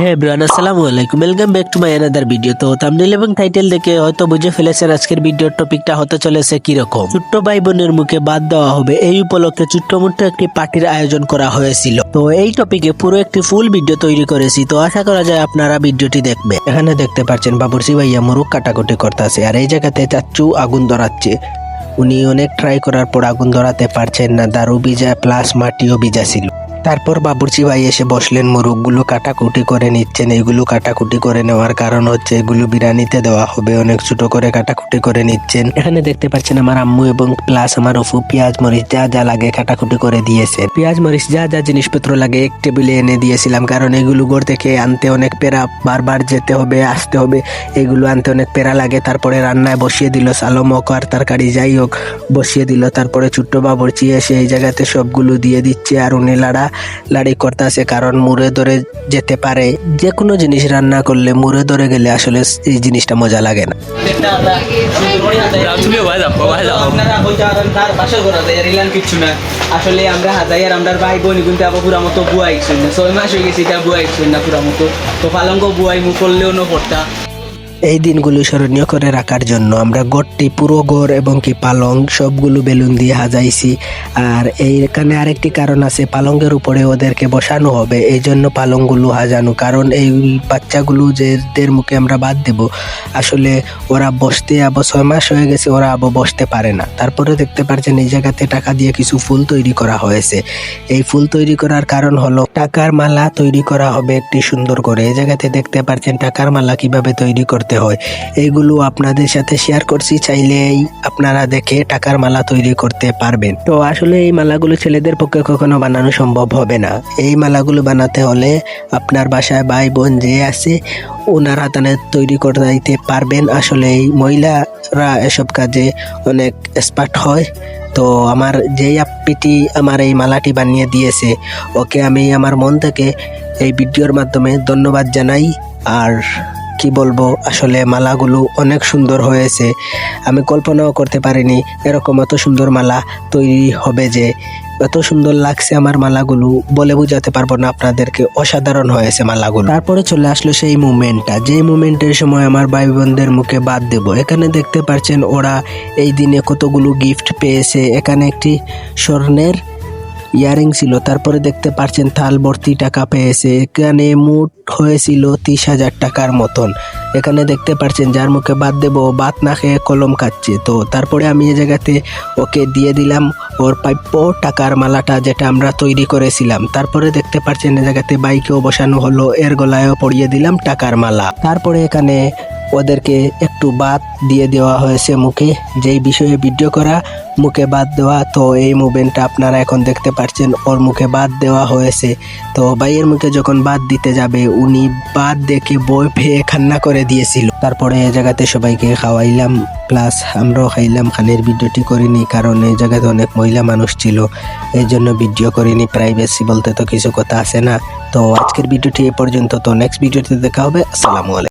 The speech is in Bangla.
হ্যাঁ আলাইকুম। ভিডিও তো এবং টাইটেল দেখে হয়তো বুঝে আজকের ভিডিওর টপিকটা হতে চলেছে কীরকম। ভাই বোনের মুখে বাদ দেওয়া হবে, এই উপলক্ষে একটি পার্টির আয়োজন করা হয়েছিল। তো এই টপিকে পুরো একটি ফুল ভিডিও তৈরি করেছি। তো আশা করা যায় আপনারা ভিডিওটি দেখবে এখানে দেখতে পাচ্ছেন বাবুরসি ভাইয়া মুরুখ কাটাকুটি করতেছে, আর এই জায়গাতে চাচ্চু আগুন ধরাচ্ছে। উনি অনেক ট্রাই করার পর আগুন ধরাতে পারছেন না, দারু বিজা প্লাস মাটিও বিজা ছিল তারপর বাবুর্চি ভাই এসে বসলেন, মোরগগুলো কাটাকুটি করে নিচ্ছেন। এইগুলো কাটাকুটি করে নেওয়ার কারণ হচ্ছে এগুলো বিরিয়ানিতে দেওয়া হবে। অনেক ছোট করে কাটাকুটি করে নিচ্ছেন। এখানে দেখতে পাচ্ছেন আমার আম্মু এবং প্লাস আমার অফু পেঁয়াজ, মরিচ, যা যা লাগে কাটাকুটি করে দিয়েছে পেঁয়াজ, মরিচ, যা যা জিনিসপত্র লাগে এক টেবিলে এনে দিয়েছিলাম। কারণ এগুলো ঘর থেকে আনতে অনেক পেরা বারবার যেতে হবে, আসতে হবে। এগুলো আনতে অনেক পেরা লাগে। তারপরে রান্নায় বসিয়ে দিল সালম হোক আর তরকারি যাই হোক, বসিয়ে দিল। তারপরে ছোট্ট বাবরচি এসে এই জায়গাতে সবগুলো দিয়ে দিচ্ছে। আর উনি লাড়া লাড়ি করতেছে কারণ মুড়ে ধরে যেতে পারে যে কোনো জিনিস রান্না করলে মুড়ে ধরে গেলে আসলে এই জিনিসটা মজা লাগে না। কিচ্ছু আসলে আমরা হাজাই আর আমরা ভাই বোন কিন্তু আবার পুরা মতো বুয়া ইচ্ছুন না। ছয় মাস হয়ে গেছে এটা বুয়া ইচ্ছুন না পুরা মতো। তো পালঙ্গ বুয়াই মু করলেও ন পড়তা। এই দিনগুলো স্মরণীয় করে রাখার জন্য আমরা গড়টি, পুরো গড় এবং কি পালং সবগুলো বেলুন দিয়ে সাজাইছি। আর এইখানে আরেকটি কারণ আছে পালঙ্গের উপরে ওদেরকে বসানো হবে এই জন্য পালংগুলো সাজানো। কারণ এই বাচ্চাগুলো যে দের মুখে আমরা বাদ দেব, আসলে ওরা বসতে আবো ছয় মাস হয়ে গেছে, ওরা আবো বসতে পারে না। তারপরে দেখতে পাচ্ছেন এই জায়গাতে টাকা দিয়ে কিছু ফুল তৈরি করা হয়েছে। এই ফুল তৈরি করার কারণ হলো, টাকার মালা তৈরি করা হবে একটি সুন্দর করে। এই জায়গাতে দেখতে পাচ্ছেন টাকার মালা কীভাবে তৈরি করতে হয়। এইগুলো আপনাদের সাথে শেয়ার করছি, চাইলেই আপনারা দেখে টাকার মালা তৈরি করতে পারবেন। তো আসলে এই মালাগুলো ছেলেদের পক্ষে কখনো বানানো সম্ভব হবে না। এই মালাগুলো বানাতে হলে আপনার বাসায় ভাই বোন যে আছে, ওনারা তাহলে তৈরি করে দিতে পারবেন। আসলে এই মহিলারা এসব কাজে অনেক এক্সপার্ট হয়। তো আমার যেই আপ্পিটি আমার এই মালাটি বানিয়ে দিয়েছে, ওকে আমি আমার মন থেকে এই ভিডিওর মাধ্যমে ধন্যবাদ জানাই। আর কি বলব, আসলে মালাগুলো অনেক সুন্দর হয়েছে। আমি কল্পনাও করতে পারিনি এরকম এত সুন্দর মালা তৈরি হবে যে, এত সুন্দর লাগছে আমার মালাগুলো বলে বোঝাতে পারব না আপনাদেরকে, অসাধারণ হয়েছে মালাগুলো। তারপরে চলে আসলো সেই মুমেন্টটা। যেই মুমেন্টের সময় আমার ভাই বোনদের মুখে বাদ দেব, এখানে দেখতে পাচ্ছেন ওরা এই দিনে কতগুলো গিফট পেয়েছে। এখানে একটি স্বর্ণের ইয়ারিং ছিল, তারপরে দেখতে পাচ্ছেন থাল ভর্তি টাকা পেয়েছে। এখানে মোট হয়েছিল তিরিশ হাজার টাকার মতন। এখানে দেখতে পাচ্ছেন যার মুখে বাদ দেবো বাত না খেয়ে কলম খাচ্ছে। তো তারপরে আমি এই জায়গাতে ওকে দিয়ে দিলাম, ওর প্রাপ্য টাকার মালাটা যেটা আমরা তৈরি করেছিলাম। তারপরে দেখতে পাচ্ছেন এ জায়গাতে বাইকেও বসানো হলো, এর গলায়ও পরিয়ে দিলাম টাকার মালা। তারপরে এখানে ওদেরকে একটু বাদ দিয়ে দেওয়া হয়েছে মুখে। যেই বিষয়ে ভিডিও করা, মুখে বাদ দেওয়া, তো এই মুভমেন্টটা আপনারা এখন দেখতে পাচ্ছেন, ওর মুখে বাদ দেওয়া হয়েছে। তো ভাইয়ের মুখে যখন বাদ দিতে যাবে, উনি বাদ দেখে বই পেয়ে খান্না করে দিয়েছিল। তারপরে এই জায়গাতে সবাইকে খাওয়াইলাম, প্লাস আমরাও খাইলাম, খানের ভিডিওটি করিনি, কারণ এই জায়গাতে অনেক মহিলা মানুষ ছিল। এই জন্য ভিডিও করিনি প্রাইভেসি বলতে তো কিছু কথা আছে না। তো আজকের ভিডিওটি এ পর্যন্ত, তো নেক্সট ভিডিওতে দেখা হবে, আসসালামু আলাইকুম।